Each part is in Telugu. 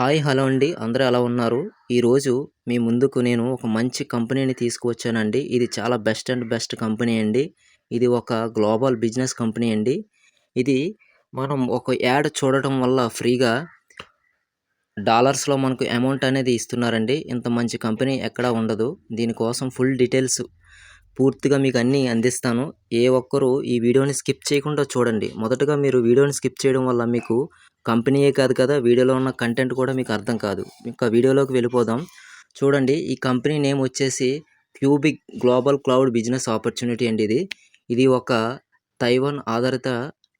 హాయ్ హలో అండి. అందరూ ఎలా ఉన్నారు? ఈరోజు మీ ముందుకు నేను ఒక మంచి కంపెనీని తీసుకువచ్చానండి. ఇది చాలా బెస్ట్ అండ్ బెస్ట్ కంపెనీ అండి. ఇది ఒక గ్లోబల్ బిజినెస్ కంపెనీ అండి. ఇది మనం ఒక యాడ్ చూడటం వల్ల ఫ్రీగా డాలర్స్లో మనకు అమౌంట్ అనేది ఇస్తున్నారండి. ఇంత మంచి కంపెనీ ఎక్కడా ఉండదు. దీనికోసం ఫుల్ డీటెయిల్స్ పూర్తిగా మీకు అన్నీ అందిస్తాను. ఏ ఒక్కరూ ఈ వీడియోని స్కిప్ చేయకుండా చూడండి. మొదటగా మీరు వీడియోని స్కిప్ చేయడం వల్ల మీకు కంపెనీయే కాదు కదా వీడియోలో ఉన్న కంటెంట్ కూడా మీకు అర్థం కాదు. ఇంకా వీడియోలోకి వెళ్ళిపోదాం. చూడండి ఈ కంపెనీ నేమ్ వచ్చేసి Cubic Global Cloud business opportunity అండి ఇది. ఇది ఒక తైవాన్ ఆధారిత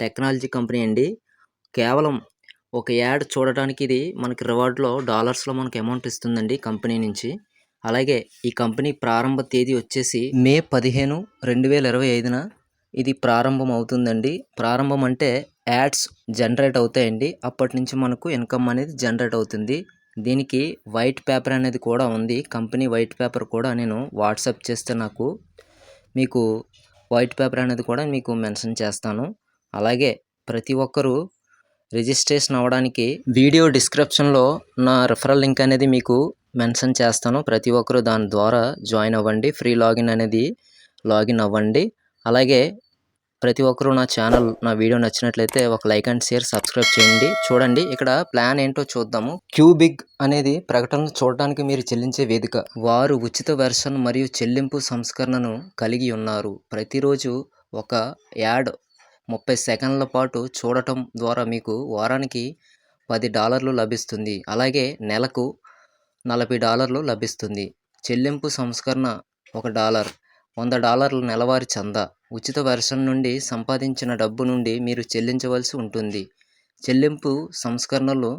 టెక్నాలజీ కంపెనీ అండి. కేవలం ఒక యాడ్ చూడటానికి ఇది మనకి రివార్డ్లో డాలర్స్లో మనకి అమౌంట్ ఇస్తుందండి కంపెనీ నుంచి. అలాగే ఈ కంపెనీ ప్రారంభ తేదీ వచ్చేసి మే పదిహేను రెండు వేల ఇరవై ఐదున ఇది ప్రారంభం అవుతుందండి ప్రారంభం అంటే యాడ్స్ జనరేట్ అవుతాయండి. అప్పటి నుంచి మనకు ఇన్కమ్ అనేది జనరేట్ అవుతుంది. దీనికి వైట్ పేపర్ అనేది కూడా ఉంది. కంపెనీ వైట్ పేపర్ కూడా నేను వాట్సాప్ చేస్తే నాకు మీకు వైట్ పేపర్ అనేది కూడా మీకు మెన్షన్ చేస్తాను. అలాగే ప్రతి ఒక్కరూ రిజిస్ట్రేషన్ అవ్వడానికి వీడియో డిస్క్రిప్షన్లో నా రిఫరల్ లింక్ అనేది మీకు మెన్షన్ చేస్తాను. ప్రతి ఒక్కరూ దాని ద్వారా జాయిన్ అవ్వండి. ఫ్రీ లాగిన్ అనేది లాగిన్ అవ్వండి. అలాగే ప్రతి ఒక్కరూ నా ఛానల్ నా వీడియో నచ్చినట్లయితే ఒక లైక్ అండ్ షేర్ సబ్స్క్రైబ్ చేయండి. చూడండి ఇక్కడ ప్లాన్ ఏంటో చూద్దాము. క్యూబిగ్ అనేది ప్రకటన చూడడానికి మీరు చెల్లించే వేదిక. వారు ఉచిత వెర్షన్ మరియు చెల్లింపు సంస్కరణను కలిగి ఉన్నారు. ప్రతిరోజు ఒక యాడ్ ముప్పై సెకండ్ల పాటు చూడటం ద్వారా మీకు వారానికి పది డాలర్లు లభిస్తుంది. అలాగే నెలకు నలభై డాలర్లు లభిస్తుంది. చెల్లింపు సంస్కరణ ఒక డాలర్. వంద డాలర్ల నెలవారీ చందా. ఉచిత వెర్షన్ నుండి సంపాదించిన డబ్బు నుండి మీరు చెల్లించవలసి ఉంటుంది. చెల్లింపు సంస్కరణలు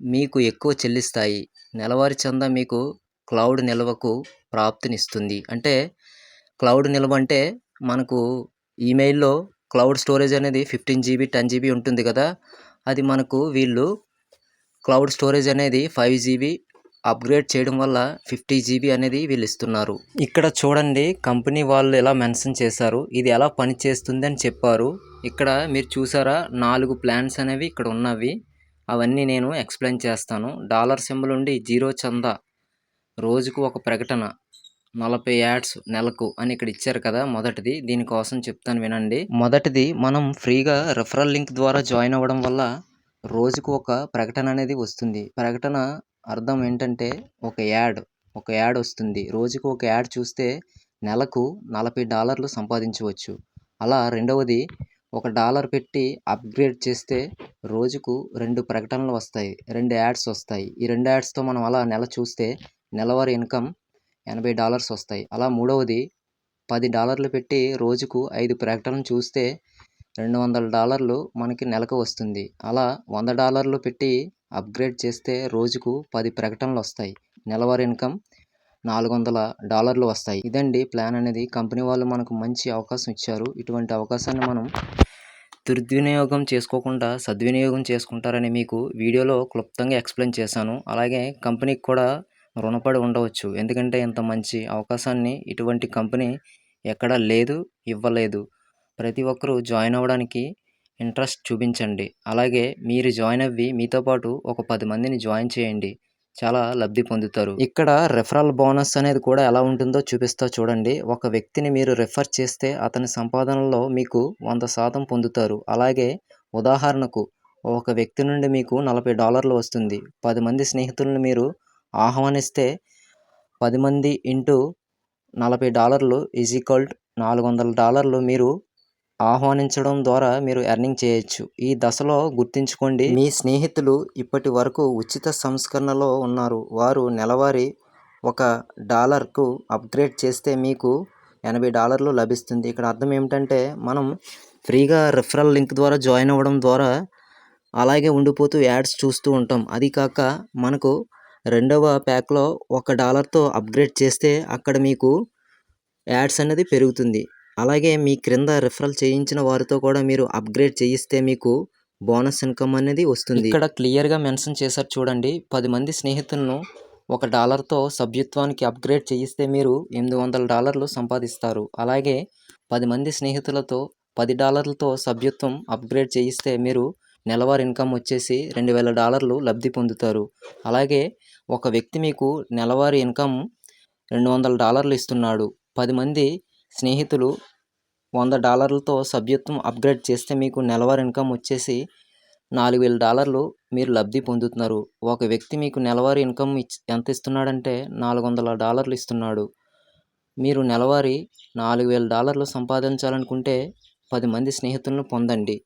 మీకు ఎక్కువ చెల్లిస్తాయి. నెలవారీ చందా మీకు క్లౌడ్ నిల్వకు ప్రాప్తినిస్తుంది. అంటే క్లౌడ్ నిల్వ అంటే మనకు ఈమెయిల్లో క్లౌడ్ స్టోరేజ్ అనేది ఫిఫ్టీన్ జీబీ టెన్ జీబీ ఉంటుంది కదా. అది మనకు వీళ్ళు క్లౌడ్ స్టోరేజ్ అనేది ఫైవ్ జీబీ అప్గ్రేడ్ చేయడం వల్ల ఫిఫ్టీ జీబీ అనేది వీళ్ళు ఇస్తున్నారు. ఇక్కడ చూడండి కంపెనీ వాళ్ళు ఎలా మెన్షన్ చేశారు. ఇది ఎలా పనిచేస్తుంది అని చెప్పారు. ఇక్కడ మీరు చూసారా నాలుగు ప్లాన్స్ అనేవి ఇక్కడ ఉన్నవి. అవన్నీ నేను ఎక్స్ప్లెయిన్ చేస్తాను. డాలర్ సింబల్ ఉండి జీరో చందా. రోజుకు ఒక ప్రకటన. నలభై యాడ్స్ నెలకు అని ఇక్కడ ఇచ్చారు కదా మొదటిది. దీనికోసం చెప్తాను వినండి. మొదటిది మనం ఫ్రీగా రెఫరల్ లింక్ ద్వారా జాయిన్ అవ్వడం వల్ల రోజుకు ఒక ప్రకటన అనేది వస్తుంది. ప్రకటన అర్థం ఏంటంటే ఒక యాడ్ ఒక యాడ్ వస్తుంది. రోజుకు ఒక యాడ్ చూస్తే నెలకు నలభై డాలర్లు సంపాదించవచ్చు. అలా రెండవది ఒక డాలర్ పెట్టి అప్గ్రేడ్ చేస్తే రోజుకు రెండు ప్రకటనలు వస్తాయి రెండు యాడ్స్ వస్తాయి. ఈ రెండు యాడ్స్తో మనం అలా నెల చూస్తే నెలవారీ ఇన్కమ్ ఎనభై డాలర్స్ వస్తాయి. అలా మూడవది పది డాలర్లు పెట్టి రోజుకు ఐదు ప్రకటనలు చూస్తే రెండు వందల డాలర్లు మనకి నెలకు వస్తుంది. అలా వంద డాలర్లు పెట్టి అప్గ్రేడ్ చేస్తే రోజుకు పది ప్రకటనలు వస్తాయి. నెలవారీ ఇన్కమ్ నాలుగు వందల డాలర్లు వస్తాయి. ఇదండి ప్లాన్ అనేది. కంపెనీ వాళ్ళు మనకు మంచి అవకాశం ఇచ్చారు. ఇటువంటి అవకాశాన్ని మనం దుర్వినియోగం చేసుకోకుండా సద్వినియోగం చేసుకుంటారని మీకు వీడియోలో క్లుప్తంగా ఎక్స్ప్లెయిన్ చేశాను. అలాగే కంపెనీకి కూడా రుణపడి ఉండవచ్చు. ఎందుకంటే ఇంత మంచి అవకాశాన్ని ఇటువంటి కంపెనీ ఎక్కడా లేదు ఇవ్వలేదు. ప్రతి ఒక్కరూ జాయిన్ అవ్వడానికి ఇంట్రెస్ట్ చూపించండి. అలాగే మీరు జాయిన్ అవ్వి మీతో పాటు ఒక పది మందిని జాయిన్ చేయండి. చాలా లబ్ధి పొందుతారు. ఇక్కడ రెఫరల్ బోనస్ అనేది కూడా ఎలా ఉంటుందో చూపిస్తా చూడండి. ఒక వ్యక్తిని మీరు రెఫర్ చేస్తే అతని సంపాదనలో మీకు వంద శాతం పొందుతారు. అలాగే ఉదాహరణకు ఒక వ్యక్తి నుండి మీకు నలభై డాలర్లు వస్తుంది. పది మంది స్నేహితులను మీరు ఆహ్వానిస్తే పది మంది ఇంటూ నలభై డాలర్లు ఈజ్ ఈక్వల్ నాలుగు వందల డాలర్లు మీరు ఆహ్వానించడం ద్వారా మీరు ఎర్నింగ్ చేయొచ్చు. ఈ దశలో గుర్తుంచుకోండి మీ స్నేహితులు ఇప్పటి వరకు ఉచిత సంస్కరణలో ఉన్నారు. వారు నెలవారీ ఒక డాలర్కు అప్గ్రేడ్ చేస్తే మీకు ఎనభై డాలర్లు లభిస్తుంది. ఇక్కడ అర్థం ఏమిటంటే మనం ఫ్రీగా రిఫరల్ లింక్ ద్వారా జాయిన్ అవ్వడం ద్వారా అలాగే ఉండిపోతూ యాడ్స్ చూస్తూ ఉంటాం. అది కాక మనకు రెండవ ప్యాక్లో ఒక డాలర్తో అప్గ్రేడ్ చేస్తే అక్కడ మీకు యాడ్స్ అనేది పెరుగుతుంది. అలాగే మీ క్రింద రిఫరల్ చేయించిన వారితో కూడా మీరు అప్గ్రేడ్ చేయిస్తే మీకు బోనస్ ఇన్కమ్ అనేది వస్తుంది. ఇక్కడ క్లియర్గా మెన్షన్ చేశారు చూడండి. పది మంది స్నేహితులను ఒక డాలర్తో సభ్యత్వానికి అప్గ్రేడ్ చేయిస్తే మీరు ఎనిమిది వందల డాలర్లు సంపాదిస్తారు. అలాగే పది మంది స్నేహితులతో పది డాలర్లతో సభ్యత్వం అప్గ్రేడ్ చేయిస్తే మీరు నెలవారీ ఇన్కమ్ వచ్చేసి రెండు వేల డాలర్లు లబ్ధి పొందుతారు. అలాగే ఒక వ్యక్తి మీకు నెలవారీ ఇన్కమ్ రెండు వందల డాలర్లు ఇస్తున్నాడు. పది మంది స్నేహితులు వంద డాలర్లతో సభ్యత్వం అప్గ్రేడ్ చేస్తే మీకు నెలవారీ ఇన్కమ్ వచ్చేసి నాలుగు వేల డాలర్లు మీరు లబ్ధి పొందుతున్నారు. ఒక వ్యక్తి మీకు నెలవారీ ఇన్కమ్ ఇచ్ ఎంత ఇస్తున్నాడంటే నాలుగు వందల డాలర్లు ఇస్తున్నాడు. మీరు నెలవారీ నాలుగు వేల డాలర్లు సంపాదించాలనుకుంటే పది మంది స్నేహితులను పొందండి.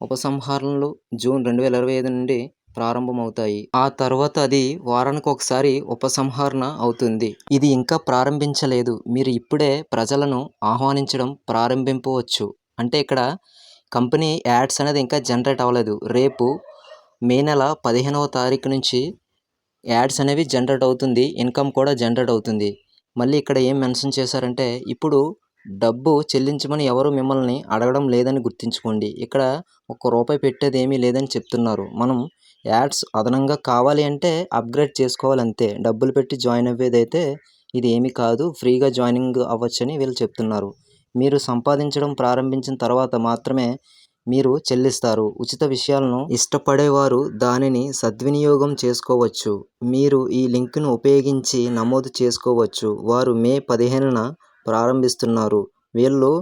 ఉపసంహరణలు జూన్ రెండు వేల ఇరవై ఐదు నుండి ప్రారంభమవుతాయి. ఆ తర్వాత అది వారానికి ఒకసారి ఉపసంహరణ అవుతుంది. ఇది ఇంకా ప్రారంభించలేదు. మీరు ఇప్పుడే ప్రజలను ఆహ్వానించడం ప్రారంభింపవచ్చు. అంటే ఇక్కడ కంపెనీ యాడ్స్ అనేది ఇంకా జనరేట్ అవ్వలేదు. రేపు మే నెల పదిహేనవ తారీఖు నుంచి యాడ్స్ అనేవి జనరేట్ అవుతుంది. ఇన్కమ్ కూడా జనరేట్ అవుతుంది. మళ్ళీ ఇక్కడ ఏం మెన్షన్ చేశారంటే ఇప్పుడు డబ్బు చెల్లించమని ఎవరు మిమ్మల్ని అడగడం లేదని గుర్తుంచుకోండి. ఇక్కడ ఒక్క రూపాయి పెట్టేది ఏమీ లేదని చెప్తున్నారు. మనం యాడ్స్ అదనంగా కావాలి అంటే అప్గ్రేడ్ చేసుకోవాలి అంతే డబ్బులు పెట్టి జాయిన్ అయ్యేదైతే ఇది ఏమీ కాదు ఫ్రీగా జాయినింగ్ అవ్వచ్చని వీళ్ళు చెప్తున్నారు. మీరు సంపాదించడం ప్రారంభించిన తర్వాత మాత్రమే మీరు చెల్లిస్తారు. ఉచిత విషయాలను ఇష్టపడేవారు దానిని సద్వినియోగం చేసుకోవచ్చు. మీరు ఈ లింక్ను ఉపయోగించి నమోదు చేసుకోవచ్చు. వారు మే పదిహేనున ప్రారంభిస్తున్నారు. వీళ్ళు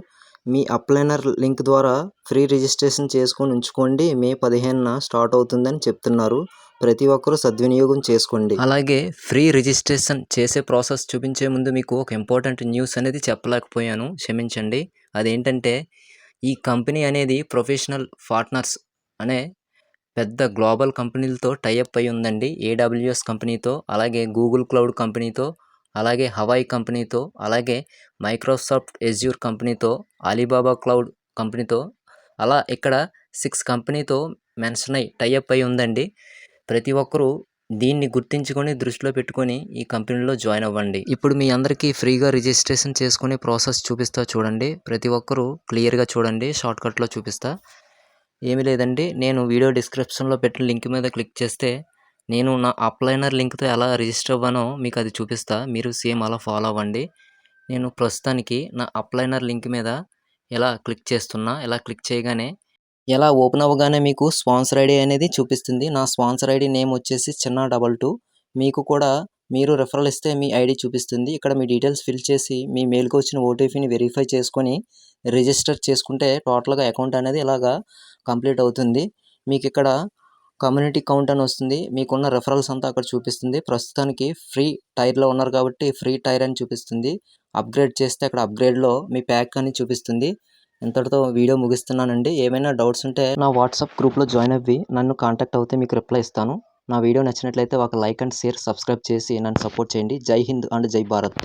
మీ అప్లైనర్ లింక్ ద్వారా ఫ్రీ రిజిస్ట్రేషన్ చేసుకొని ఉంచుకోండి. మే పదిహేనున స్టార్ట్ అవుతుందని చెప్తున్నారు. ప్రతి ఒక్కరూ సద్వినియోగం చేసుకోండి. అలాగే ఫ్రీ రిజిస్ట్రేషన్ చేసే ప్రాసెస్ చూపించే ముందు మీకు ఒక ఇంపార్టెంట్ న్యూస్ అనేది చెప్పలేకపోయాను. క్షమించండి. అదేంటంటే ఈ కంపెనీ అనేది ప్రొఫెషనల్ పార్ట్నర్స్ అనే పెద్ద గ్లోబల్ కంపెనీలతో టైఅప్ అయి ఉందండి. ఏడబ్ల్యూఎస్ కంపెనీతో అలాగే గూగుల్ క్లౌడ్ కంపెనీతో అలాగే హవాయి కంపెనీతో అలాగే మైక్రోసాఫ్ట్ ఎజ్యూర్ కంపెనీతో అలీబాబా క్లౌడ్ కంపెనీతో అలా ఇక్కడ సిక్స్ కంపెనీతో మెన్షన్ అయి టైఅప్ అయి ఉందండి. ప్రతి ఒక్కరూ దీన్ని గుర్తించుకొని దృష్టిలో పెట్టుకొని ఈ కంపెనీలో జాయిన్ అవ్వండి. ఇప్పుడు మీ అందరికీ ఫ్రీగా రిజిస్ట్రేషన్ చేసుకునే ప్రాసెస్ చూపిస్తా చూడండి. ప్రతి ఒక్కరూ క్లియర్గా చూడండి షార్ట్కట్లో చూపిస్తా. ఏమీ లేదండి. నేను వీడియో డిస్క్రిప్షన్లో పెట్టిన లింక్ మీద క్లిక్ చేస్తే నేను నా అప్లైనర్ లింక్తో ఎలా రిజిస్టర్ అవ్వానో మీకు అది చూపిస్తా. మీరు సేమ్ అలా ఫాలో అవ్వండి. నేను ప్రస్తుతానికి నా అప్లైనర్ లింక్ మీద ఇలా క్లిక్ చేస్తున్నా ఇలా క్లిక్ చేయగానే ఎలా ఓపెన్ అవ్వగానే మీకు స్పాన్సర్ ఐడి అనేది చూపిస్తుంది. నా స్పాన్సర్ ఐడి నేమ్ వచ్చేసి చిన్న డబల్ టూ. మీకు కూడా మీరు రెఫరల్ ఇస్తే మీ ఐడి చూపిస్తుంది. ఇక్కడ మీ డీటెయిల్స్ ఫిల్ చేసి మీ మెయిల్కి వచ్చిన ఓటీపీని వెరిఫై చేసుకొని రిజిస్టర్ చేసుకుంటే టోటల్గా అకౌంట్ అనేది ఇలాగా కంప్లీట్ అవుతుంది. మీకు ఇక్కడ కమ్యూనిటీ కౌంట్ అని వస్తుంది. మీకున్న రెఫరల్స్ అంతా అక్కడ చూపిస్తుంది. ప్రస్తుతానికి ఫ్రీ టైర్లో ఉన్నారు కాబట్టి ఫ్రీ టైర్ అని చూపిస్తుంది. అప్గ్రేడ్ చేస్తే అక్కడ అప్గ్రేడ్లో మీ ప్యాక్ అని చూపిస్తుంది. ఇంతటితో వీడియో ముగిస్తున్నానండి. ఏమైనా డౌట్స్ ఉంటే నా వాట్సాప్ గ్రూప్లో జాయిన్ అవ్వి. నన్ను కాంటాక్ట్ అవుతే మీకు రిప్లై ఇస్తాను. నా వీడియో నచ్చినట్లయితే ఒక లైక్ అండ్ షేర్ సబ్స్క్రైబ్ చేసి నన్ను సపోర్ట్ చేయండి. జై హింద్ అండ్ జై భారత్.